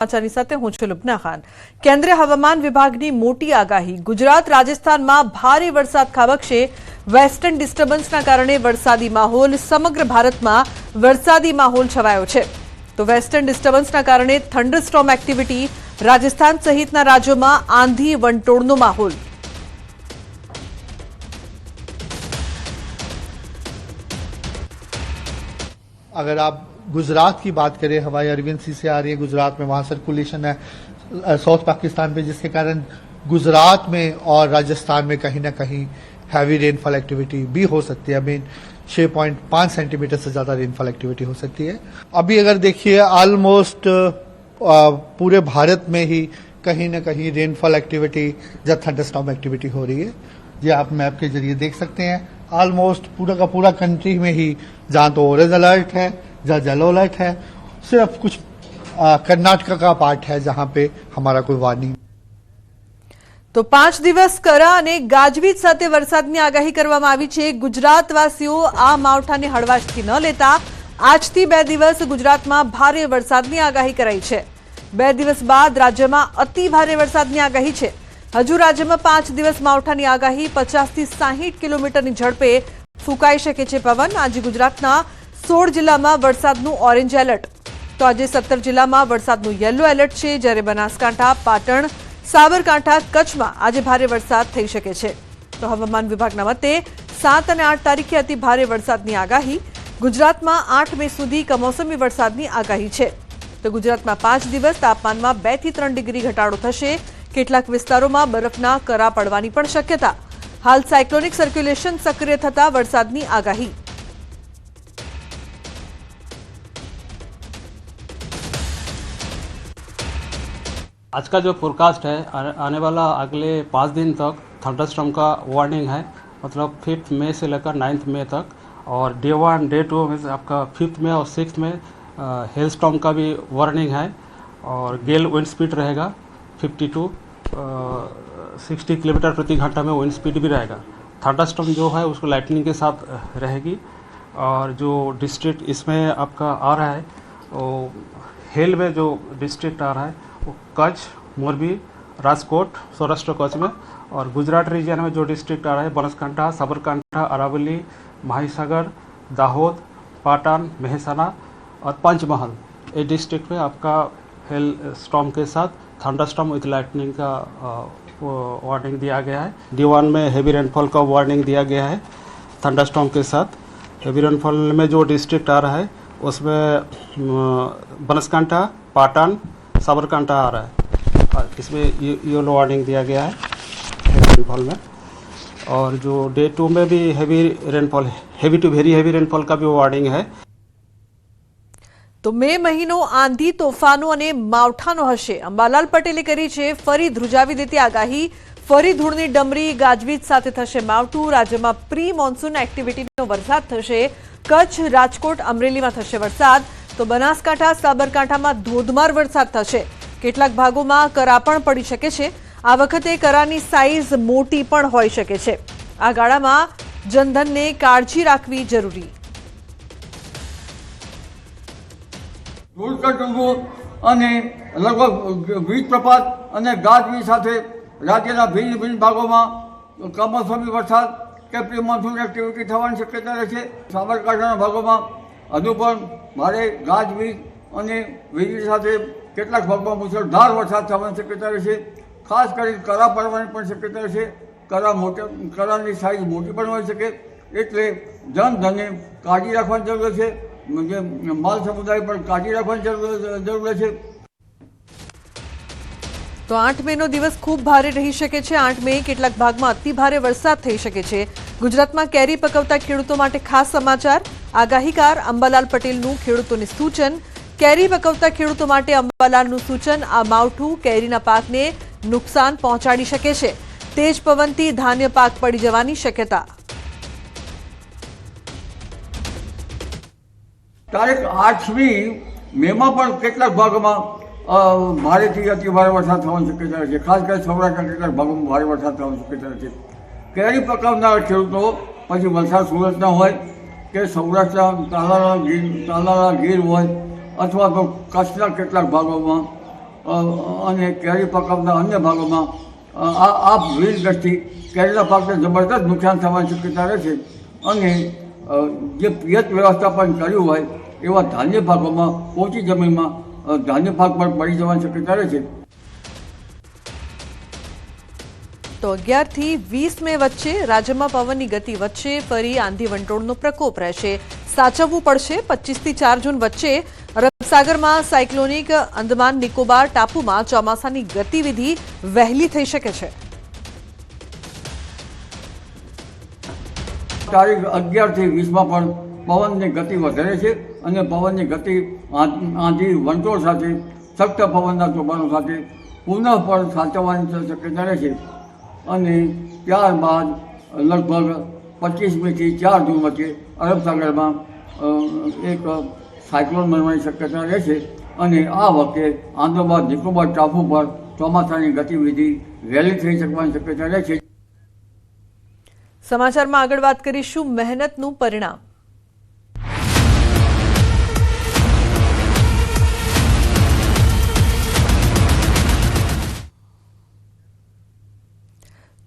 સમાચારની સાથે હું છું લુબના ખાન. કેન્દ્રીય હવામાન વિભાગની મોટી આગાહી. ગુજરાત, રાજસ્થાનમાં ભારે વરસાદ ખાબકશે. વેસ્ટર્ન ડિસ્ટર્બન્સના કારણે વરસાદી માહોલ સમગ્ર ભારતમાં વરસાદી માહોલ છવાયો છે. તો વેસ્ટર્ન ડિસ્ટર્બન્સના કારણે થંડરસ્ટોમ એક્ટિવિટી રાજસ્થાન સહિતના રાજ્યોમાં આંધી વંટોળનો માહોલ. અગર આપ गुजरात की बात करें, हवाई अरविंद सी से आ रही है, गुजरात में वहाँ सर्कुलेशन है। साउथ पाकिस्तान पे, जिसके कारण गुजरात में और राजस्थान में कहीं ना कहीं हैवी रेनफॉल एक्टिविटी भी हो सकती है। आई मीन छह पॉइंट पाँच सेंटीमीटर से ज़्यादा रेनफॉल एक्टिविटी हो सकती है। अभी अगर देखिए ऑलमोस्ट पूरे भारत में ही कहीं ना कहीं रेनफॉल एक्टिविटी या थंडरस्टॉर्म एक्टिविटी हो रही है। ये आप मैप के ज़रिए देख सकते हैं। ऑलमोस्ट पूरा का पूरा कंट्री में ही जहाँ तो ऑरेंज अलर्ट है। जहां येलो अलर्ट है सिर्फ कुछ अ, कर्नाटका का पार्ट है जहां पे हमारा कोई वार्निंग તો પાંચ દિવસ કરા અને ગાજવીજ સાથે વરસાદની આગાહી કરવામાં આવી છે ગુજરાતવાસીઓ આ માવઠાને હળવાશથી ન લેતા આજથી બે દિવસ ગુજરાતમાં ભારે વરસાદની આગાહી કરાઈ છે બે દિવસ બાદ રાજ્યમાં અતિ ભારે વરસાદની આગાહી છે હજુ રાજ્યમાં પાંચ દિવસ માવઠાની આગાહી પચાસથી સાહીઠ કિલોમીટરની ઝડપે ફૂંકાઈ શકે છે પવન આજે ગુજરાતના સોળ જિલ્લામાં વરસાદનું ઓરેન્જ એલર્ટ. તો આજે સત્તર જિલ્લામાં વરસાદનું યલો એલર્ટ છે, જ્યારે બનાસકાંઠા, પાટણ, સાબરકાંઠા, કચ્છમાં આજે ભારે વરસાદ થઈ શકે છે. તો હવામાન વિભાગના મતે સાત અને આઠ તારીખે અતિ ભારે વરસાદની આગાહી. ગુજરાતમાં આઠ મે સુધી કમોસમી વરસાદની આગાહી છે. તો ગુજરાતમાં પાંચ દિવસ તાપમાનમાં બેથી ત્રણ ડિગ્રી ઘટાડો થશે. કેટલાક વિસ્તારોમાં બરફના કરા પડવાની પણ શક્યતા. હાલ સાયક્લોનિક સર્ક્યુલેશન સક્રિય થતા વરસાદની આગાહી. आज का जो फोरकास्ट है आने वाला अगले पाँच दिन तक थंडरस्टॉर्म का वार्निंग है मतलब फिफ्थ मई से लेकर नाइन्थ मई तक। और डे वन डे टू में आपका फिफ्थ में और सिक्स में हेल स्टॉर्म का भी वार्निंग है, और गेल विंड स्पीड रहेगा 52 टू सिक्सटी किलोमीटर प्रति घंटा में विंड स्पीड भी रहेगा। थंडरस्टॉर्म जो है, उसको लाइटनिंग के साथ रहेगी। और जो डिस्ट्रिक्ट इसमें आपका आ रहा है, वो हेल में जो डिस्ट्रिक्ट आ रहा है कच्छ, मोरबी, राजकोट, सौराष्ट्र, कच्छ में। और गुजरात रीजन में जो डिस्ट्रिक्ट आ रहा है, बनासकांठा, साबरकांठा, अरावली, महासागर, दाहोद, पाटन, मेहसाना और पंचमहल। ये डिस्ट्रिक्ट में आपका हेल स्टॉर्म के साथ थंडरस्टॉर्म विथ लाइटनिंग का वार्निंग दिया गया है। डी वन में हेवी रेनफॉल का वार्निंग दिया गया है थंडरस्टॉर्म के साथ। हेवी रेनफॉल में जो डिस्ट्रिक्ट आ रहा है, उसमें बनासकांठा, पाटन साबरकांठा आ रहा है और इसमें येलो वार्निंग दिया गया है हेवी रेनफॉल में और जो डे टू में भी heavy rainfall heavy to very heavy rainfall का भी वार्निंग है તો મે મહિનો આંધી તોફાનો અને માવઠાનો હશે અંબાલાલ પટેલે કરી છે ફરી ધ્રુજાવી દેતી આગાહી ફરી ધૂળની ડમરી ગાજવીજ સાથે થશે માવઠું રાજ્યમાં પ્રી મોન્સૂન એક્ટિવિટીનો વરસાદ થશે કચ્છ રાજકોટ અમરેલીમાં થશે વરસાદ તો બનાસકાંઠા, સાબરકાંઠામાં ધોધમાર વરસાદ થશે. કેટલાક ભાગોમાં કરા પણ પડી શકે છે. આ વખતે કરાની સાઇઝ મોટી પણ હોઈ શકે છે. આ ગાળામાં જનધનને કાળજી રાખવી જરૂરી. અને લગભગ વીજ પ્રપાત અને ગાજવીજ સાથે રાજ્યના ભિન્ન ભિન્ન ભાગોમાં કમોસમી વરસાદ કે પ્રી મોન્સૂન એક્ટિવિટી થવાની શક્યતા રહેશે સાબરકાંઠાના ભાગોમાં પણ ભારે ગાજવીજ અને વીજળી સાથે કેટલાક ભાગમાં મુશળધાર વરસાદ થવાની શક્યતા રહેશે. ખાસ કરીને કરા પડવાની પણ શક્યતા રહેશે. કરા મોટા, કરાની સાઇઝ મોટી પણ હોઈ શકે. એટલે જનધનને કાળજી રાખવાની જરૂર છે માલ સમુદાય પણ કાળજી રાખવાની જરૂર છે તો આઠ મેનો દિવસ ખૂબ ભારે રહી શકે છે. આઠ મે કેટલાક ભાગમાં અતિ ભારે વરસાદ થઈ શકે છે. ગુજરાતમાં કેરી પકવતા ખેડૂતો માટે ખાસ સમાચાર. આગાહીકાર અંબાલાલ પટેલનું ખેડૂતોને સૂચન. કેરી પકવતા ખેડૂતો માટે અંબાલાલનું સૂચન. આ માવઠું કેરીના પાકને નુકસાન પહોંચાડી શકે છે. તેજ પવનથી ધાન્ય પાક પડી જવાની શક્યતા. તારીખ આઠમી મેમાં પણ કેટલાક ભાગોમાં ભારેથી અતિ ભારે વરસાદ થવાની શક્યતા છે. ખાસ કરીને સૌરાષ્ટ્રના કેટલાક ભાગોમાં ભારે વરસાદ થવાની શક્યતા છે. કેરી પકવનાર ખેડૂતો, પછી વલસાડ સુરતના હોય કે સૌરાષ્ટ્રના તાલાળા ગીર તાલાળા ગીર હોય અથવા તો કચ્છના કેટલાક ભાગોમાં અને કેરી પકવના અન્ય ભાગોમાં આ આ વીજ દ્રષ્ટિ કેરીના પાકને જબરદસ્ત નુકસાન થવાની શક્યતા રહે છે. અને જે પિયત વ્યવસ્થાપન કર્યું હોય એવા ધાન્ય ભાગોમાં ઓછી જમીનમાં ધાન્ય પાક પર પડી જવાની શક્યતા રહે છે. તો અગિયારથી વીસ મે વચ્ચે રાજ્યમાં પવનની ગતિ વચ્ચે ફરી આંધી વંટોળનો પ્રકોપ રહેશે. સાચવવું પડશે પચીસથી ચાર જૂન વચ્ચે અરબસાગરમાં સાયક્લોનિક અંદમાન નિકોબાર ટાપુમાં ચોમાસાની ગતિવિધિ વહેલી થઈ શકે છે. તારીખ અગિયારથી વીસમાં પણ પવનની ગતિ વધારે છે. અને પવનની ગતિ આંધી વંટોળ સાથે સખ્ત પવનના ચોબાનો સાથે, પુનઃ પણ સાચવવાની શક્યતા રહે છે. અને ત્યારબાદ લગભગ પચીસમીથી ચાર જૂન વચ્ચે અરબ એક સાયક્લોન બનવાની શક્યતા રહે છે. અને આ વખતે આંદોબાદ નિકોબાર, ટાપુ પર ચોમાસાની ગતિવિધિ વહેલી થઈ શકવાની શક્યતા રહે છે. સમાચારમાં આગળ વાત કરીશું મહેનતનું પરિણામ.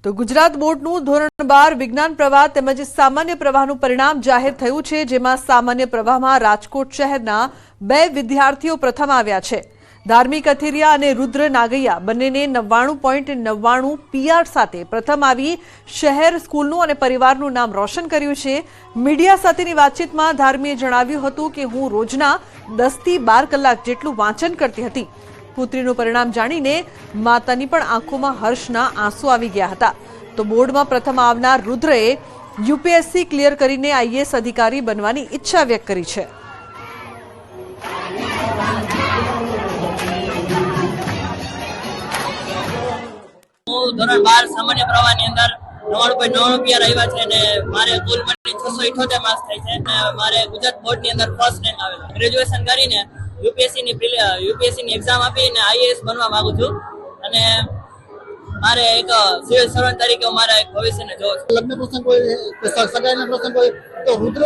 તો ગુજરાત બોર્ડનું ધોરણ બાર વિજ્ઞાન પ્રવાહ તેમજ સામાન્ય પ્રવાહનું પરિણામ જાહેર થયું છે, જેમાં સામાન્ય પ્રવાહમાં રાજકોટ શહેરના બે વિદ્યાર્થીઓ પ્રથમ આવ્યા છે. ધાર્મિક અથેરિયા અને રુદ્ર નાગૈયા બંનેને નવ્વાણું પોઈન્ટ નવ્વાણું પીઆર સાથે પ્રથમ આવી શહેર સ્કૂલનું અને પરિવારનું નામ રોશન કર્યું છે. મીડિયા સાથેની વાતચીતમાં ધાર્મીએ જણાવ્યું હતું કે, હું રોજના દસથી બાર કલાક જેટલું વાંચન કરતી હતી. પુત્રીનું પરિણામ જાણીને માતાની પણ આંખોમાં હર્ષના આંસુ આવી ગયા હતા. તો બોર્ડમાં પ્રથમ આવનાર રુદ્રએ યુપીએસસી ક્લિયર કરીને આઈએએસ અધિકારી બનવાની ઈચ્છા વ્યક્ત કરી છે. હું ધોરણ બાર સામાન્ય પ્રવાહની અંદર નવ્વાણું પોઈન્ટ નવ્વાણું પીઆર આવ્યા છે અને મારે કુલ મને છસો ઇઠોતેર માર્ક્સ થાય છે અને મારે ગુજરાત બોર્ડની અંદર ફર્સ્ટ રેન્ક આવેલો. ગ્રેજ્યુએશન કરીને યુપીએસસી ની યુપીએસસી ની એક્ઝામ આપીને આઈએએસ બનવા માગું છું. અને મારે એક સિવિલ સર્વન્ટ તરીકે મારા એક ભવિષ્યને જોઉં છું. લગ્ન પ્રસંગ હોય કે સગાઈના પ્રસંગ હોય તો રુદ્ર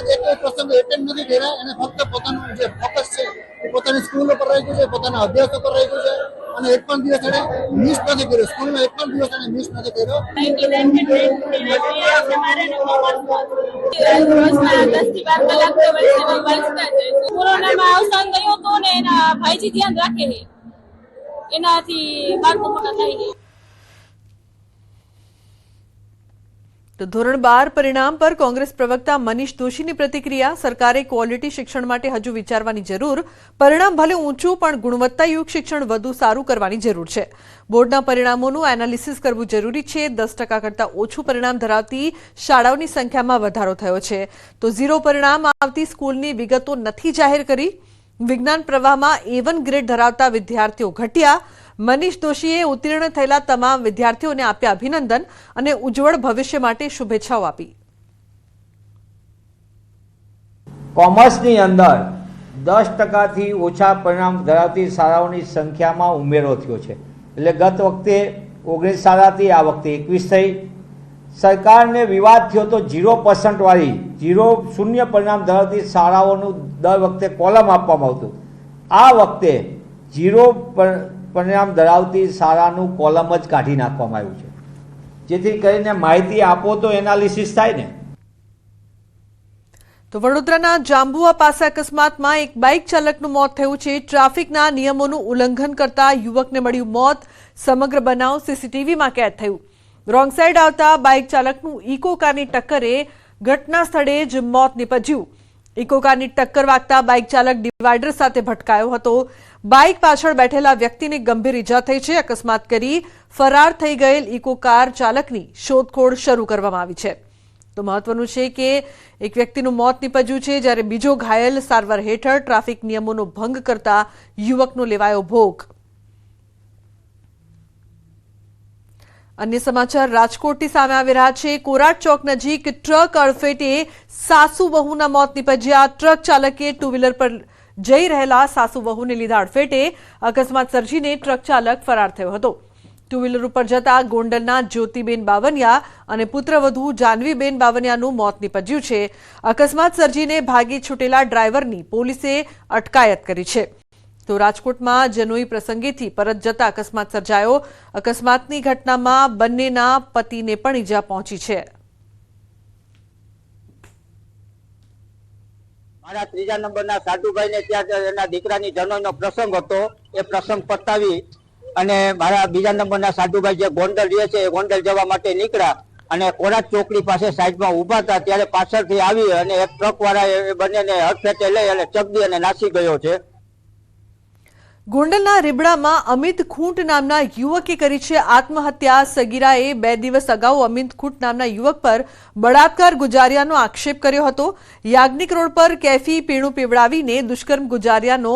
એક એક પ્રસંગ એટેન્ડ નથી કર્યા અને ફક્ત પોતાનું જે ફોકસ છે એ પોતાની સ્કૂલ ઉપર રહી છે પોતાના અભ્યાસ ઉપર રહ્યું છે અને એક પણ દિવસ એને મિસ નથી કર્યો. સ્કૂલમાં એક પણ દિવસ એને મિસ નથી કર્યો. કોરોનામાં અવસાન થયું હતું ને એના ભાઈજી ધ્યાન રાખે એનાથી બાળકો મોટા થાય છે. તો ધોરણ બાર પરિણામ પર કોંગ્રેસ પ્રવક્તા મનીષ દોશીની પ્રતિક્રિયા. સરકારે ક્વોલિટી શિક્ષણ માટે હજુ વિચારવાની જરૂર. પરિણામ ભલે ઊંચું, પણ ગુણવત્તાયુક્ત શિક્ષણ વધુ સારું કરવાની જરૂર છે. બોર્ડના પરિણામોનું એનાલિસિસ કરવું જરૂરી છે. દસ ટકા કરતાં ઓછું પરિણામ ધરાવતી શાળાઓની સંખ્યામાં વધારો થયો છે. તો ઝીરો પરિણામ આવતી સ્કૂલની વિગતો નથી જાહેર કરી. વિજ્ઞાન પ્રવાહમાં એવન ગ્રેડ ધરાવતા વિદ્યાર્થીઓ ઘટ્યા. મનીષ દોશીએ ઉત્તીર્ણ થયેલા તમામ વિદ્યાર્થીઓને આપ્યા અભિનંદન અને ઉજ્જવળ ભવિષ્ય માટે શુભેચ્છાઓ આપી. કોમર્સની અંદર દસ ટકાથી ઓછા પરિણામ ધરાવતી શાળાઓની સંખ્યામાં ઉમેરો થયો છે. એટલે ગત વખતે ઓગણીસ શાળાથી આ વખતે એકવીસ થઈ. સરકારને વિવાદ થયો તો ઝીરો પર્સન્ટવાળી ઝીરો શૂન્ય પરિણામ ધરાવતી શાળાઓનું દર વખતે કોલમ આપવામાં આવતું. આ વખતે ઝીરો પરિણામ ધરાવતી શાળાનું કોલમ જ કાઢી નાખવામાં આવ્યું છે. જેથી કરીને માહિતી આપો તો એનાલિસિસ થાય ને. તો વડોદરાના જાંબુઆ પાસે અકસ્માતમાં એક બાઇક ચાલકનું મોત થયું છે. ટ્રાફિકના નિયમોનું ઉલ્લંઘન કરતા યુવકને મળ્યું મોત. સમગ્ર બનાવ સીસીટીવીમાં કેદ થયું. રોંગ સાઈડ આવતા બાઇક ચાલકનું ઇકો કારની ટક્કરે ઘટના સ્થળે જ મોત નીપજ્યું. ઇકો કારની ટક્કર વાગતા બાઇક ચાલક ડિવાઈડર સાથે ભટકાયો હતો. બાઇક પાછળ બેઠેલા વ્યક્તિને ગંભીર ઈજા થઈ છે. અકસ્માત કરી ફરાર થઈ ગયેલ ઇકોકાર ચાલકની શોધખોળ શરૂ કરવામાં આવી છે. તો મહત્વનું છે કે એક વ્યક્તિનું મોત નીપજ્યું છે, જ્યારે બીજો ઘાયલ સારવાર હેઠળ ટ્રાફિક નિયમોનો ભંગ કરતા યુવકનો લેવાયો ભોગ. અન્ય સમાચાર, રાજકોટથી સામે આવી રહ્યા છે. કોરાટ ચોક નજીક ટ્રક અડફેટે સાસુ વહુના મોત નીપજ્યા. ટ્રક ચાલકે ટુ વ્હીલર પર જઈ રહેલા સાસુ વહુને લીધા અડફેટે. અકસ્માત સર્જીને ટ્રક ચાલક ફરાર થયો હતો. ટુ વ્હીલર ઉપર જતા ગોંડલના જ્યોતિબેન બાવનિયા અને પુત્રવધુ જાનવીબેન બાવનિયાનું મોત નીપજ્યું છે. અકસ્માત સર્જીને ભાગી છૂટેલા ડ્રાઈવરની પોલીસે અટકાયત કરી છે. તો રાજકોટમાં જનોઈ પ્રસંગેથી પરત જતા અકસ્માત સર્જાયો. અકસ્માતની ઘટનામાં બંનેના પતિને પણ ઈજા પહોંચી છે. મારા ત્રીજા નંબરના સાધુભાઈને ત્યાં એના દીકરાની જનોઈનો પ્રસંગ હતો. એ પ્રસંગ પતાવી અને મારા બીજા નંબરના સાધુભાઈ જે ગોંડલ રહે છે, એ ગોંડલ જવા માટે નીકળ્યા અને કોરાટ ચોકડી પાસે સાઈડમાં ઊભા હતા. ત્યારે પાછળથી આવી અને એક ટ્રક વાળા એ બંનેને હડફેટે લઈ અને ચગદી અને નાસી ગયો છે. ગોંડલના રીબડામાં અમિત ખૂંટ નામના યુવકે કરી છે આત્મહત્યા. સગીરાએ બે દિવસ અગાઉ અમિત ખૂંટ નામના યુવક પર બળાત્કાર ગુજારિયાનો આક્ષેપ કર્યો હતો. યાજ્ઞિક રોડ પર કેફી પીણું પીવડાવીને દુષ્કર્મ ગુજારિયાનો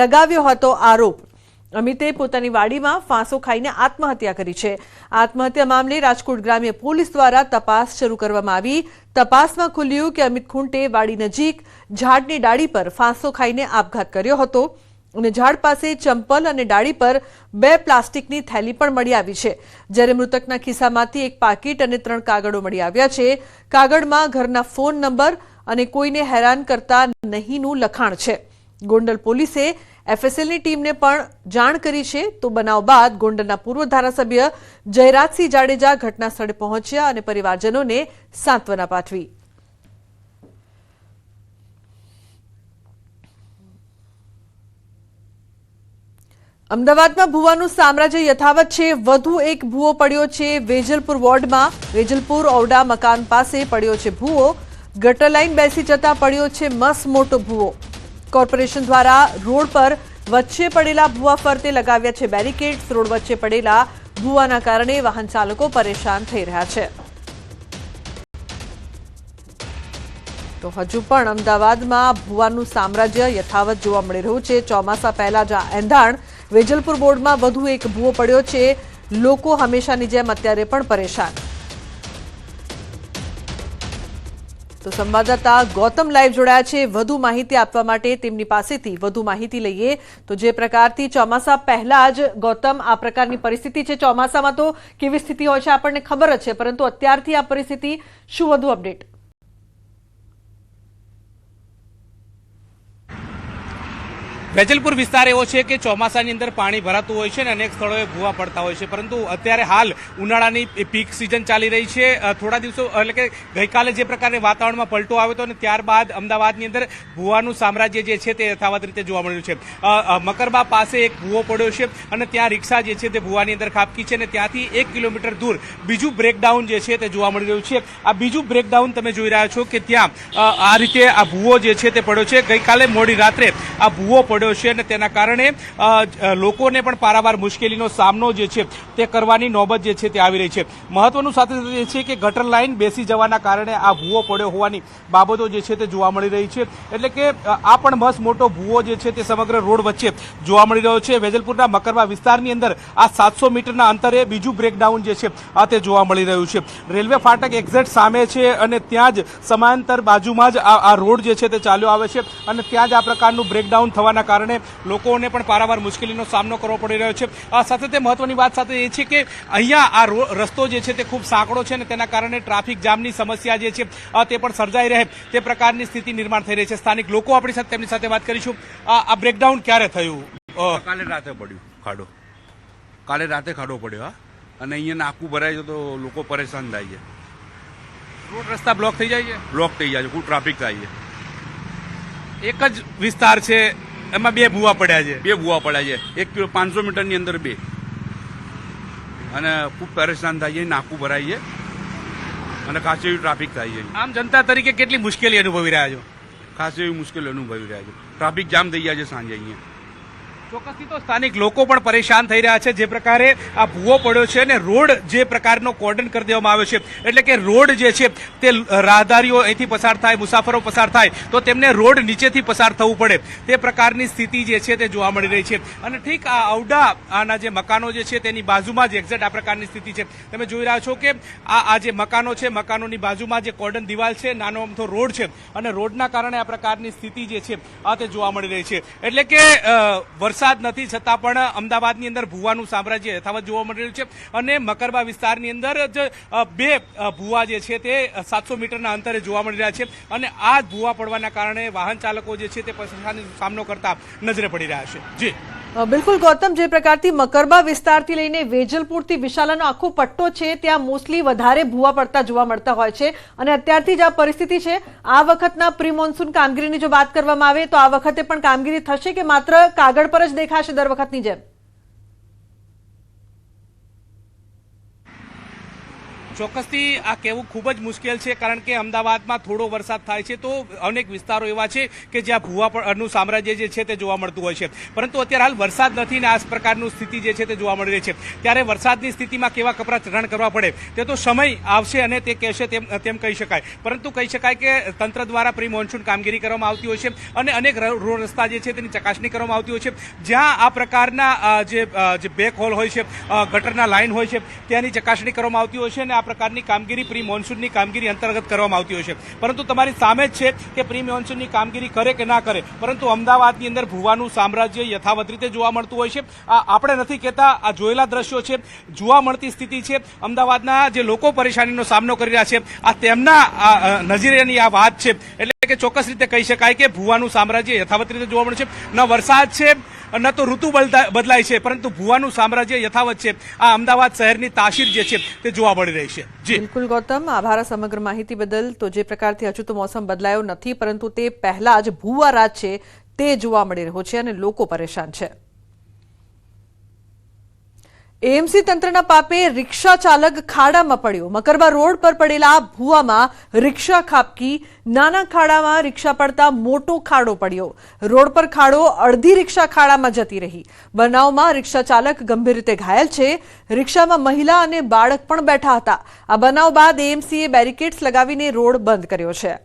લગાવ્યો હતો આરોપ. અમિતે પોતાની વાડીમાં ફાંસો ખાઈને આત્મહત્યા કરી છે. આત્મહત્યા મામલે રાજકોટ ગ્રામ્ય પોલીસ દ્વારા તપાસ શરૂ કરવામાં આવી. તપાસમાં ખુલ્યું કે અમિત ખૂંટે વાડી નજીક ઝાડની ડાળી પર ફાંસો ખાઈને આપઘાત કર્યો હતો. અને ઝાડ પાસે ચંપલ અને ડાળી પર બે પ્લાસ્ટિકની થેલી પણ મળી આવી છે. જ્યારે મૃતકના ખિસ્સામાંથી એક પાકીટ અને ત્રણ કાગળો મળી આવ્યા છે. કાગળમાં ઘરના ફોન નંબર અને કોઈને હેરાન કરતા નહીંનું લખાણ છે. ગોંડલ પોલીસે એફએસએલની ટીમને પણ જાણ કરી છે. તો બનાવ બાદ ગોંડલના પૂર્વ ધારાસભ્ય જયરાજસિંહ જાડેજા ઘટના સ્થળે પહોંચ્યા અને પરિવારજનોને સાંત્વના પાઠવી. અમદાવાદમાં ભુવાનું સામ્રાજ્ય યથાવત છે. વધુ એક ભૂવો પડ્યો છે વેજલપુર વોર્ડમાં. વેજલપુર ઔડા મકાન પાસે પડ્યો છે ભૂવો. ગટર લાઇન બેસી જતા પડ્યો છે મસ મોટો ભૂવો. કોર્પોરેશન દ્વારા રોડ પર વચ્ચે પડેલા ભૂવા ફરતે લગાવ્યા છે બેરિકેડ્સ. રોડ વચ્ચે પડેલા ભૂવાના કારણે વાહન ચાલકો પરેશાન થઈ રહ્યા છે. તો હજુ પણ અમદાવાદમાં ભૂવાનું સામ્રાજ્ય યથાવત જોવા મળી રહ્યું છે. ચોમાસા પહેલા જ આ એંધાણ વેજલપુર બોર્ડમાં વધુ એક ભૂવો પડ્યો છે. લોકો હંમેશાની જેમ અત્યારે પણ પરેશાન. તો સંવાદદાતા ગૌતમ લાઈવ જોડાયા છે. વધુ માહિતી આપવા માટે તેમની પાસેથી વધુ માહિતી લઈએ. તો જે પ્રકારથી ચોમાસા પહેલા જ ગૌતમ, આ પ્રકારની પરિસ્થિતિ છે ચોમાસામાં તો કેવી સ્થિતિ હોય છે આપણને ખબર જ છે. પરંતુ અત્યારથી આ પરિસ્થિતિ શું વધુ અપડેટ? વેજલપુર વિસ્તાર એવો છે કે ચોમાસાની અંદર પાણી ભરાતું હોય છે અને અનેક સ્થળોએ ભૂવા પડતા હોય છે. પરંતુ અત્યારે હાલ ઉનાળાની પીક સિઝન ચાલી રહી છે. થોડા દિવસો, એટલે કે ગઈકાલે જે પ્રકારે વાતાવરણમાં પલટો આવ્યો હતો અને ત્યારબાદ અમદાવાદની અંદર ભૂવાનું સામ્રાજ્ય જે છે તે યથાવત રીતે જોવા મળ્યું છે. મકરબા પાસે એક ભૂવો પડ્યો છે અને ત્યાં રિક્ષા જે છે તે ભૂવાની અંદર ખાબકી છે અને ત્યાંથી એક કિલોમીટર દૂર બીજું બ્રેકડાઉન જે છે તે જોવા મળી રહ્યું છે. આ બીજું બ્રેકડાઉન તમે જોઈ રહ્યા છો કે ત્યાં આ રીતે આ ભૂવો જે છે તે પડ્યો છે. ગઈકાલે મોડી રાત્રે આ ભૂવો પડ્યો છે અને તેના કારણે લોકોને પણ પારાવાર મુશ્કેલીનો સામનો જે છે તે કરવાની નોબત જે છે તે આવી રહી છે. મહત્વનું સાથે સાથે એ છે કે ગટર લાઇન બેસી જવાના કારણે આ ભૂવો પડ્યો હોવાની બાબતો જે છે તે જોવા મળી રહી છે. એટલે કે આ પણ મસ્ત મોટો ભૂવો જે છે તે સમગ્ર રોડ વચ્ચે જોવા મળી રહ્યો છે. વેજલપુરના મકરવા વિસ્તારની અંદર આ સાતસો મીટરના અંતરે બીજું બ્રેકડાઉન જે છે આ તે જોવા મળી રહ્યું છે. રેલવે ફાટક એક્ઝેક્ટ સામે છે અને ત્યાં જ સમાંતર બાજુમાં જ આ રોડ જે છે તે ચાલ્યો આવે છે અને ત્યાં જ આ પ્રકારનું બ્રેકડાઉન થવાના કારણે લોકોને પણ પારાવાર મુશ્કેલીનો સામનો કરવો પડી રહ્યો છે. આ સાથે તે મહત્વની વાત સાથે એ છે કે અહીંયા આ રસ્તો જે છે તે ખૂબ સાંકડો છે અને તેના કારણે ટ્રાફિક જામની સમસ્યા જે છે તે પણ સર્જાઈ રહે. તે પ્રકારની સ્થિતિ નિર્માણ થઈ રહી છે. સ્થાનિક લોકો આપણી સાથે તેમની સાથે વાત કરીશું. આ આ બ્રેકડાઉન ક્યારે થયું? કાલે રાતે પડ્યું ખાડો. કાલે રાતે ખાડો પડ્યો હા. અને અહીંયા નાકું ભરાય છે તો લોકો પરેશાન થાય છે. રોડ રસ્તા બ્લોક થઈ જાય છે? બ્લોક થઈ જાય છે ખૂબ ટ્રાફિક થાય છે. એક જ વિસ્તાર છે એમાં બે ભૂવા પડ્યા છે. બે ભૂવા પડ્યા છે. એક કિલો પાંચસો મીટરની અંદર બે. અને ખૂબ પરેશાન થાય છે નાકું ભરાય છે. અને ખાસ એવી ટ્રાફિક થાય છે. આમ જનતા તરીકે કેટલી મુશ્કેલી અનુભવી રહ્યા છો? ખાસ એવી મુશ્કેલી અનુભવી રહ્યા છે. ટ્રાફિક જામ થઈ ગયા છે સાંજે અહીંયા. ચોક્કસથી તો સ્થાનિક લોકો પણ પરેશાન થઈ રહ્યા છે. જે પ્રકારે આ ભૂવો પડ્યો છે અને રોડ જે પ્રકારનો કોર્ડન કરી દેવામાં આવ્યો છે. એટલે કે રોડ જે છે તે રાહદારીઓ અહીંથી પસાર થાય, મુસાફરો પસાર થાય, તો તેમને રોડ નીચેથી પસાર થવું પડે. તે પ્રકારની સ્થિતિ જે છે તે જોવા મળી રહી છે. અને ઠીક આ ઔડા આના જે મકાનો જે છે તેની બાજુમાં જ એક્ઝેક્ટ આ પ્રકારની સ્થિતિ છે. તમે જોઈ રહ્યા છો કે આ આ જે મકાનો છે, મકાનોની બાજુમાં જે કોર્ડન દિવાલ છે, નાનો અમથો રોડ છે. અને રોડના કારણે આ પ્રકારની સ્થિતિ જે છે આ તે જોવા મળી રહી છે. એટલે કે વરસાદ નથી, છતાં પણ અમદાવાદની અંદર ભૂવાનું સામ્રાજ્ય યથાવત જોવા મળી રહ્યું છે અને મકરબા વિસ્તારની અંદર જ બે ભુવા જે છે તે સાતસો મીટરના અંતરે જોવા મળી રહ્યા છે અને આ ભૂવા પડવાના કારણે વાહન ચાલકો જે છે તે પરેશાનીનો સામનો કરતા નજરે પડી રહ્યા છે. જી. બિલકુલ ગૌતમ, જે પ્રકારથી મકરબા વિસ્તારથી લઈને વેજલપુરથી વિશાલાનો આખો પટ્ટો છે, ત્યાં મોસ્ટલી વધારે ભૂવા પડતા જોવા મળતા હોય છે. અને અત્યારથી જ આ પરિસ્થિતિ છે. આ વખતના પ્રી મોન્સૂન કામગીરીની જો વાત કરવામાં આવે, તો આ વખતે પણ કામગીરી થશે કે માત્ર કાગળ પર જ દેખાશે દર વખતની જેમ? ચોક્કસથી આ કહેવું ખૂબ જ મુશ્કેલ છે, કારણ કે અમદાવાદમાં થોડો વરસાદ થાય છે તો અનેક વિસ્તારો એવા છે કે જ્યાં ભૂવા સામ્રાજ્ય જે છે તે જોવા મળતું હોય છે. પરંતુ અત્યારે હાલ વરસાદ નથી ને આ પ્રકારનું સ્થિતિ જે છે તે જોવા મળી રહી છે. ત્યારે વરસાદની સ્થિતિમાં કેવા કપરા ચઢાણ કરવા પડે તે તો સમય આવશે અને તે કહેશે તેમ તેમ કહી શકાય. પરંતુ કહી શકાય કે તંત્ર દ્વારા પ્રી મોન્સૂન કામગીરી કરવામાં આવતી હોય છે અને અનેક રોડ રસ્તા જે છે તેની ચકાસણી કરવામાં આવતી હોય છે. જ્યાં આ પ્રકારના જે જે બેક હોલ હોય છે ગટરના લાઇન હોય છે, ત્યાંની ચકાસણી કરવામાં આવતી હોય છે અને આ પ્રકારની કામગીરી પ્રી મોન્સૂનની કામગીરી અંતર્ગત કરવામાં આવતી હોય છે. પરંતુ તમારી સામે જ છે કે પ્રી મોન્સૂનની કામગીરી કરે કે ના કરે. પરંતુ અમદાવાદની અંદર ભુવાનું સામ્રાજ્ય યથાવત રીતે જોવા મળતું હોય છે. આ આપણે નથી કહેતા આ જોયેલા દ્રશ્યો છે. જોવા મળતી સ્થિતિ છે. અમદાવાદના જે લોકો પરેશાનીનો સામનો કરી રહ્યા છે આ તેમના અ, આ વાત છે. એટલે કે ચોક્કસ રીતે કહી શકાય કે ભૂવાનું સામ્રાજ્ય યથાવત રીતે જોવા મળે છે. ન વરસાદ છે, ન તો ઋતુ બદલા- બદલાય છે, પરંતુ ભુવાનું સામ્રાજ્ય યથાવત છે. આ અમદાવાદ શહેરની તાસીર જે છે તે જોવા મળી રહી છે. જી. બિલકુલ ગૌતમ, આભાર સમગ્ર માહિતી બદલ. તો જે પ્રકારથી હજુ તો મોસમ બદલાયો નથી, પરંતુ તે પહેલા જ ભુવા રાત છે તે જોવા મળી રહ્યો છે અને લોકો પરેશાન છે. એએમસી તંત્રના પાપે રિક્ષા ચાલક ખાડામાં પડ્યો. મકરબા રોડ પર પડેલા ભૂવામાં રિક્ષા ખાબકી. નાના ખાડામાં રિક્ષા પડતા મોટો ખાડો પડ્યો. રોડ પર ખાડો અડધી રિક્ષા ખાડામાં જતી રહી. બનાવમાં રિક્ષા ચાલક ગંભીર રીતે ઘાયલ છે. રિક્ષામાં મહિલા અને બાળક પણ બેઠા હતા. આ બનાવ બાદ એએમસીએ બેરિકેડ્સ લગાવીને રોડ બંધ કર્યો છે.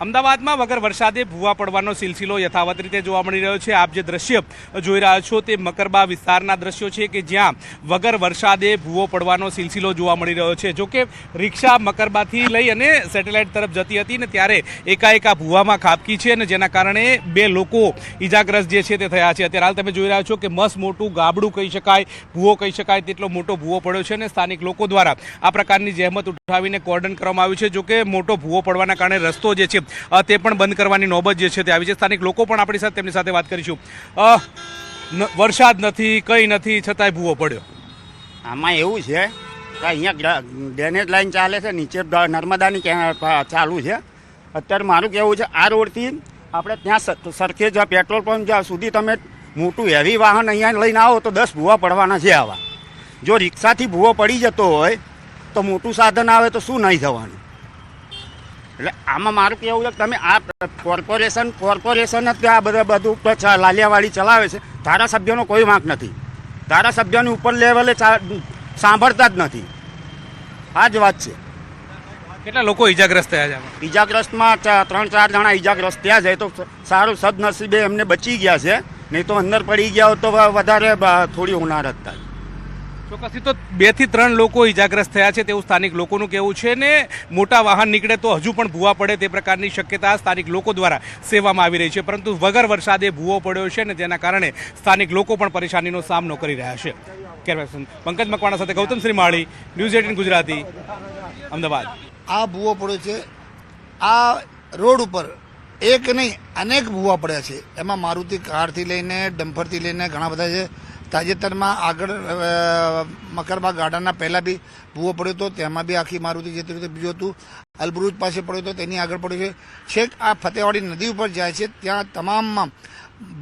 અમદાવાદમાં વગર વરસાદે ભૂવા પડવાનો સિલસિલો યથાવત રીતે જોવા મળી રહ્યો છે. આપ જે દ્રશ્ય જોઈ રહ્યા છો તે મકરબા વિસ્તારના દ્રશ્યો છે કે જ્યાં વગર વરસાદે ભૂવો પડવાનો સિલસિલો જોવા મળી રહ્યો છે. જોકે રિક્ષા મકરબાથી લઈ અને સેટેલાઇટ તરફ જતી હતી ને ત્યારે એકાએક ભૂવામાં ખાબકી છે અને જેના કારણે બે લોકો ઈજાગ્રસ્ત જે છે તે થયા છે. અત્યારે હાલ તમે જોઈ રહ્યા છો કે મસ્ત મોટું ગાબડું કહી શકાય, ભૂવો કહી શકાય, તેટલો મોટો ભૂવો પડ્યો છે અને સ્થાનિક લોકો દ્વારા આ પ્રકારની જહેમત ઉઠાવીને કોર્ડન કરવામાં આવ્યું છે. જોકે મોટો ભૂવો પડવાના કારણે રસ્તો જે છે તે પણ બંધ કરવાની નોબત જે છે તે આવી છે. સ્થાનિક લોકો પણ આપણી સાથે તેમની સાથે વાત કરીશું. વરસાદ નથી, કંઈ નથી, છતાંય ભૂવો પડ્યો. આમાં એવું છે કે અહીંયા ડ્રેનેજ લાઈન ચાલે છે, નીચે નર્મદાની ચાલુ છે. અત્યારે મારું કહેવું છે, આ રોડથી આપણે ત્યાં સરખેજ પેટ્રોલ પંપ જ્યાં સુધી તમે મોટું હેવી વાહન અહીંયા લઈને આવો તો દસ ભૂવા પડવાના છે આવા. જો રિક્ષાથી ભૂવો પડી જતો હોય, તો મોટું સાધન આવે તો શું નહીં થવાનું? એટલે આમાં મારું કહેવું છે કે તમે આ કોર્પોરેશન કોર્પોરેશન જ આ બધા બધું લાલિયાવાડી ચલાવે છે. ધારાસભ્યનો કોઈ વાંક નથી. ધારાસભ્યની ઉપર લેવલે સાંભળતા જ નથી. આ જ વાત છે. કેટલા લોકો ઈજાગ્રસ્ત થયા છે? ઈજાગ્રસ્તમાં ત્રણ ચાર જણા ઈજાગ્રસ્ત થયા છે. તો સારું સદનસીબે એમને બચી ગયા છે. નહીં તો અંદર પડી ગયા હોત તો વધારે થોડી હોનારત થાય. તો બેથી ત્રણ લોકો ઈજાગ્રસ્ત થયા છે તેવું સ્થાનિક લોકોનું કહેવું છે ને મોટા વાહન નીકળે તો હજુ પણ ભૂવા પડે તે પ્રકારની શક્યતા સ્થાનિક લોકો દ્વારા સેવામાં આવી રહી છે, પરંતુ વગર વરસાદે ભૂવો પડ્યો છે ને જેના કારણે સ્થાનિક લોકો પણ પરેશાનીનો સામનો કરી રહ્યા છે. કેરવેશન પંકજ મકવાણા સાથે Gautam Shrimali, news eighteen Gujarati, Ahmedabad. આ ભૂવો પડ્યો છે. આ રોડ ઉપર એક નહીં, અનેક ભૂવા પડ્યા છે. એમાં મારુતિ કારથી લઈને ડમ્ફરથી લઈને ઘણા બધા છે. તાજેતરમાં આગળ મકરબા ગાર્ડનના પહેલાં બી ભૂવો પડ્યો હતો, તેમાં બી આખી મારુતિ જતી રીતે બીજું હતું, અલબ્રુજ પાસે પડ્યો હતો, તેની આગળ પડ્યો છે. છેક આ ફતેવાડી નદી ઉપર જાય છે, ત્યાં તમામમાં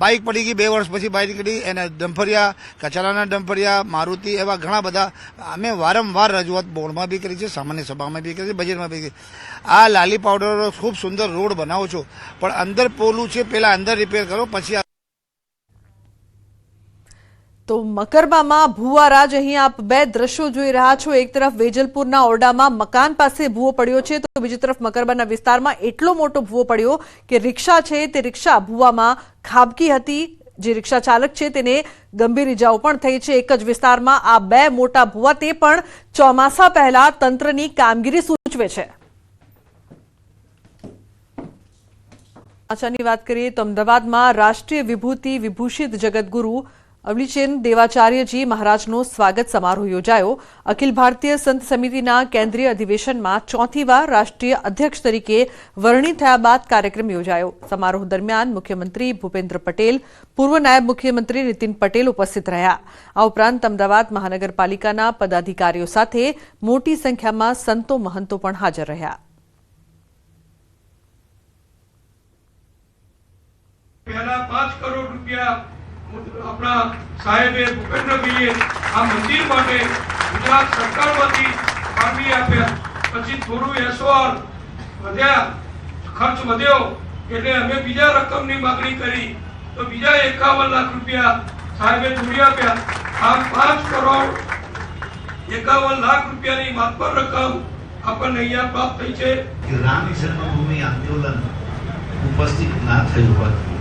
બાઇક પડી ગઈ, બે વર્ષ પછી બાઇક નીકળી, એને ડમ્ફરિયા કચરાના ડમ્ફરિયા મારુતિ એવા ઘણા બધા, અમે વારંવાર રજૂઆત બોર્ડમાં બી કરી છે, સામાન્ય સભામાં બી કરી છે, બજેટમાં બી કરી આ લાલી પાવડરનો ખૂબ સુંદર રોડ બનાવો છો, પણ અંદર પોલું છે પહેલાં અંદર રિપેર કરો, પછી તો મકરબામાં ભૂવારાજ અહીં આપ બે દ્રશ્યો જોઈ રહ્યા છો. એક તરફ વેજલપુરના ઓરડામાં મકાન પાસે ભૂવો પડ્યો છે, તો બીજી તરફ મકરબાના વિસ્તારમાં એટલો મોટો ભૂવો પડ્યો કે રિક્ષા છે, તે રિક્ષા ભૂવામાં ખાબકી હતી. જે રિક્ષા ચાલક છે, તેને ગંભીર ઇજાઓ પણ થઈ છે. એક જ વિસ્તારમાં આ બે મોટા ભૂવા, તે પણ ચોમાસા પહેલા તંત્રની કામગીરી સૂચવે છે. પાછાની વાત કરીએ તો અમદાવાદમાં રાષ્ટ્રીય વિભૂતિ વિભૂષિત જગતગુરુ અવલીચેન દેવાચાર્યજી મહારાજનો સ્વાગત સમારોહ યોજાયો. અખિલ ભારતીય સંત સમિતિના કેન્દ્રીય અધિવેશનમાં ચોથી વાર રાષ્ટ્રીય અધ્યક્ષ તરીકે વરણી થયા બાદ કાર્યક્રમ યોજાયો. સમારોહ દરમિયાન મુખ્યમંત્રી ભૂપેન્દ્ર પટેલ, પૂર્વ નાયબ મુખ્યમંત્રી નીતિન પટેલ ઉપસ્થિત રહ્યા. આ ઉપરાંત અમદાવાદ મહાનગરપાલિકાના પદાધિકારીઓ સાથે મોટી સંખ્યામાં સંતો મહંતો પણ હાજર રહ્યા. પાંચ કરોડ રૂપિયા આપણા સાહેબે ભૂપેન્દ્રભાઈએ આ મંદિર માટે ગુજરાત સરકારમાંથી ફાળવી આપ્યા. પછી થોડું એસઓઆર વધ્યા, ખર્ચ વધ્યો, એટલે અમે બીજા રકમની માગણી કરી. તો બીજા એકાવન લાખ રૂપિયા સાહેબે જોડી આપ્યા. આમ પાંચ કરોડ એકાવન લાખ રૂપિયાની માતબર રકમ આપણને અહીંયા પ્રાપ્ત થઈ છે. રામ જન્મભૂમિ આંદોલન ઉપસ્થિત ના થયું હોત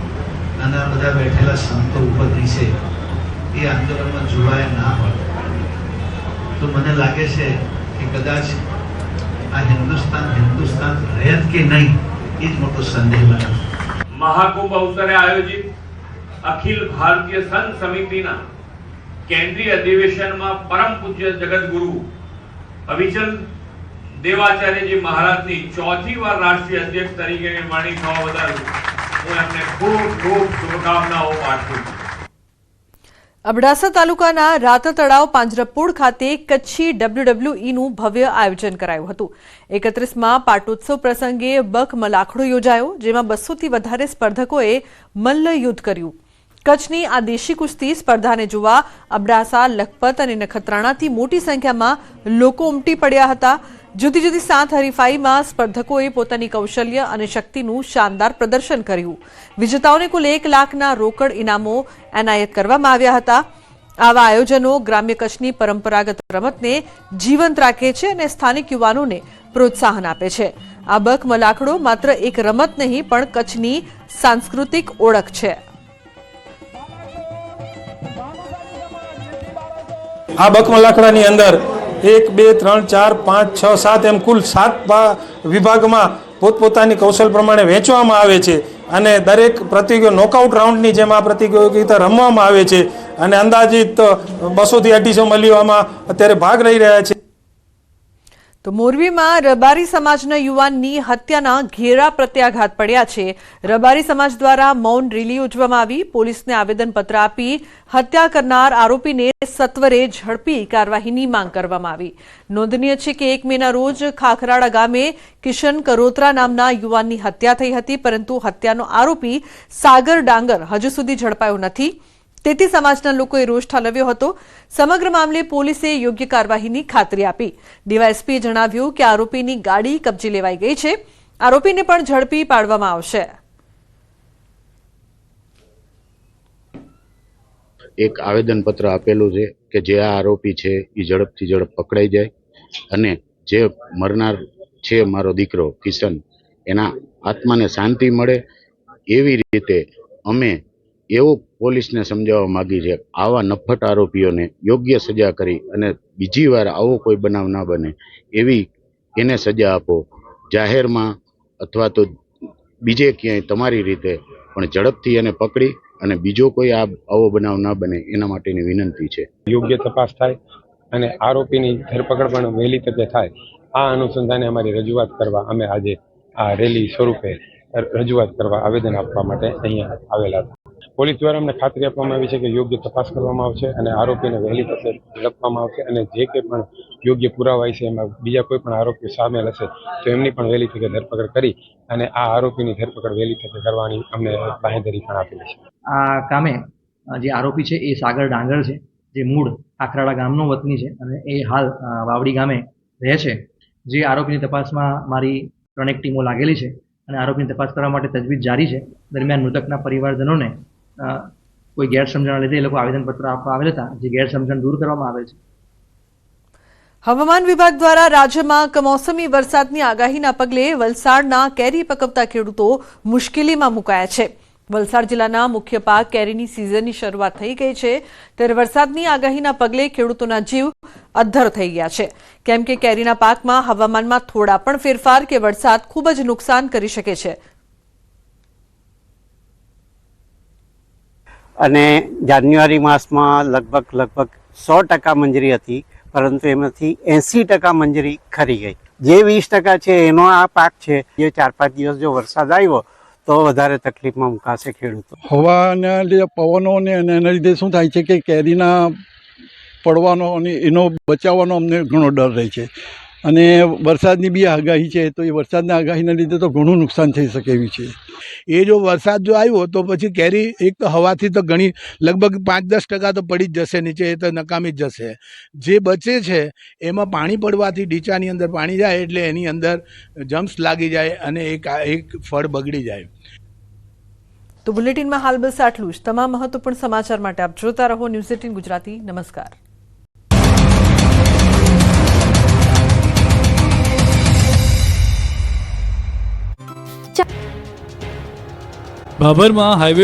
અને આ બધા બેઠેલા સંતો ઉપરની છે, એ આંદોલનમાં જોડાયા ના હોય. તો મને લાગે છે કે કદાચ આ હિન્દુસ્તાન હિન્દુસ્તાન રહેત કે નહીં, એ જ મોટો સંદેહ બને મહાકુંભ અવસરે આયોજિત અખિલ ભારતીય સંત સમિતિના કેન્દ્રીય અધિવેશનમાં પરમ પૂજ્ય જગતગુરુ અવિચલ દેવાચાર્યજી મહારાજની ચોથી વાર રાષ્ટ્રીય અધ્યક્ષ તરીકે વરણી થવા બદલ અબડાસા તાલુકાના રાતા તળાવ પાંજરાપોળ ખાતે કચ્છી ડબલ્યુડબલ્યુઈનું ભવ્ય આયોજન કરાયું હતું. એકત્રીસમાં પાટોત્સવ પ્રસંગે બક મલાખડો યોજાયો, જેમાં બસોથી વધારે સ્પર્ધકોએ મલ્લયુદ્ધ કર્યું. કચ્છની આ દેશી કુસ્તી સ્પર્ધાને જોવા અબડાસા, લખપત અને નખત્રાણાથી મોટી સંખ્યામાં લોકો ઉમટી પડ્યા હતા. જુદી જુદી સાત હરીફાઈમાં સ્પર્ધકોએ પોતાની કૌશલ્ય અને શક્તિનું શાનદાર પ્રદર્શન કર્યું. વિજેતાઓને કુલ એક લાખના રોકડ ઇનામો એનાયત કરવામાં આવ્યા હતા. આવા આયોજનો ગ્રામ્ય કચ્છની પરંપરાગત રમતને જીવંત રાખે છે અને સ્થાનિક યુવાનોને પ્રોત્સાહન આપે છે. આ બક મલાખડો માત્ર એક રમત નહીં, પણ કચ્છની સાંસ્કૃતિક ઓળખ છે. આ બકમલાખડાની અંદર એક, બે, ત્રણ, ચાર, પાંચ, છ, સાત એમ કુલ સાત વિભાગમાં પોતપોતાની કૌશલ પ્રમાણે વહેંચવામાં આવે છે. અને દરેક પ્રતિયોગીઓ નોકઆઉટ રાઉન્ડની જેમ આ પ્રતિયોગિતા રમવામાં આવે છે. અને અંદાજિત બસોથી અઢીસો મલીઓમાં અત્યારે ભાગ લઈ રહ્યા છે. તો મોરબીમાં રબારી સમાજના યુવાનની હત્યાના ઘેરા પ્રત્યાઘાત પડ્યા છે. રબારી સમાજ દ્વારા મૌન રેલી યોજવામાં આવી. પોલીસને આવેદનપત્ર આપી હત્યા કરનાર આરોપીને સત્વરે ઝડપી કાર્યવાહીની માંગ કરવામાં આવી. નોંધનીય છે કે એક મેના રોજ ખાખરાડા ગામે કિશન કરોત્રા નામના યુવાનની હત્યા થઈ હતી, પરંતુ હત્યાનો આરોપી સાગર ડાંગર હજુ સુધી ઝડપાયો નથી. તેથી સમાજના લોકોએ રોષ ઠાલવ્યો હતો. સમગ્ર મામલે પોલીસે યોગ્ય કાર્યવાહીની ખાતરી આપી. ડીવાયએસપીએ જણાવ્યું કે આરોપીની ગાડી કબજે લેવાઈ ગઈ છે. આરોપીને પણ ઝડપી પાડવામાં આવશે. એક આવેદનપત્ર આપેલું છે કે જે આ આરોપી છે એ ઝડપથી ઝડપ પકડાઈ જાય અને જે મરનાર છે મારો દીકરો કિશન, એના આત્માને શાંતિ મળે એવી રીતે અમે એવું પોલીસને સમજાવવા માગી છે, આવા નફટ આરોપીઓને યોગ્ય સજા કરી અને બીજી વાર આવો કોઈ બનાવ ના બને, એવી એને સજા આપો. જાહેરમાં અથવા તો બીજે ક્યાંય તમારી રીતે, પણ ઝડપથી એને પકડી અને બીજો કોઈ આ આવો બનાવ ના બને, એના માટેની વિનંતી છે. યોગ્ય તપાસ થાય અને આરોપીની ધરપકડ પણ વહેલી તકે થાય. આ અનુસંધાને અમારી રજૂઆત કરવા અમે આજે આ રેલી સ્વરૂપે રજૂઆત કરવા આવેદન આપવા માટે અહીંયા આવેલા પોલીસ દ્વારા અમને ખાતરી આપવામાં આવી છે કે યોગ્ય તપાસ કરવામાં આવશે અને આરોપીને વહેલી તકે ઝડપવામાં આવશે અને જે કંઈ પણ યોગ્ય પુરાવા છે એમાં બીજા કોઈ પણ આરોપીઓ સામેલ હશે, તો એમની પણ વહેલી તકે ધરપકડ કરી અને આ આરોપીની ધરપકડ વહેલી તકે કરવાની અમને બાંહેધરી પણ આપેલી છે. આ કામે જે આરોપી છે એ સાગર ડાંગર છે, જે મૂળ આખરાળા ગામનો વતની છે અને એ હાલ વાવડી ગામે રહે છે. જે આરોપીની તપાસમાં મારી ત્રણેક ટીમો લાગેલી છે અને આરોપીની તપાસ કરવા માટે તજવીજ જારી છે. દરમિયાન મૃતકના પરિવારજનોને કોઈ ગેરસમજણ લીધે એ લોકો આવેદનપત્ર આપવા આવેલ હતા. જે ગેરસમજણ દૂર કરવામાં આવે છે. હવામાન વિભાગ દ્વારા રાજ્યમાં કમોસમી વરસાદની આગાહીના પગલે વલસાડના કેરી પકવતા ખેડૂતો મુશ્કેલીમાં મુકાયા છે. વલસાડ જિલ્લાના મુખ્ય પાક કેરીની સિઝનની શરૂઆત થઈ ગઈ છે. ત્યારે વરસાદની આગાહીના પગલે ખેડૂતોના જીવ અદ્ધર થઈ ગયા છે. કેમ કે કેરીના પાકમાં હવામાનમાં થોડા પણ ફેરફાર કે વરસાદ ખૂબ જ નુકસાન કરી શકે છે. અને જાન્યુઆરી માસમાં લગભગ લગભગ સો ટકા મંજૂરી હતી, પરંતુ એમાંથી એંસી ટકા મંજૂરી ખરી ગઈ. જે વીસ ટકા છે, એનો આ પાક છે, જે ચાર પાંચ દિવસ જો વરસાદ આવ્યો, તો વધારે તકલીફમાં મુકાશે ખેડૂતો. હવાના લીધે પવનો અને એના લીધે શું થાય છે કે કેરીના પડવાનો અને એનો બચાવવાનો અમને ઘણો ડર રહે છે. અને વરસાદની બી આગાહી છે, તો એ વરસાદના આગાહીના લીધે તો ઘણું નુકસાન થઈ શકે એવી છે. એ જો વરસાદ જો આવ્યો, તો પછી કેરી એક તો હવાથી તો ઘણી, લગભગ પાંચ દસ ટકા તો પડી જ જશે નીચે, એ તો નકામી જ જશે. જે બચે છે, એમાં પાણી પડવાથી ડીચાની અંદર પાણી જાય, એટલે એની અંદર જમ્સ લાગી જાય અને એક એક ફળ બગડી જાય. તો બુલેટિનમાં હાલ બસ આટલું જ. તમામ મહત્વપૂર્ણ સમાચાર માટે આપ જોતા રહો ન્યૂઝ એટીન ગુજરાતી. નમસ્કાર. ભાભરમાં હાઈવે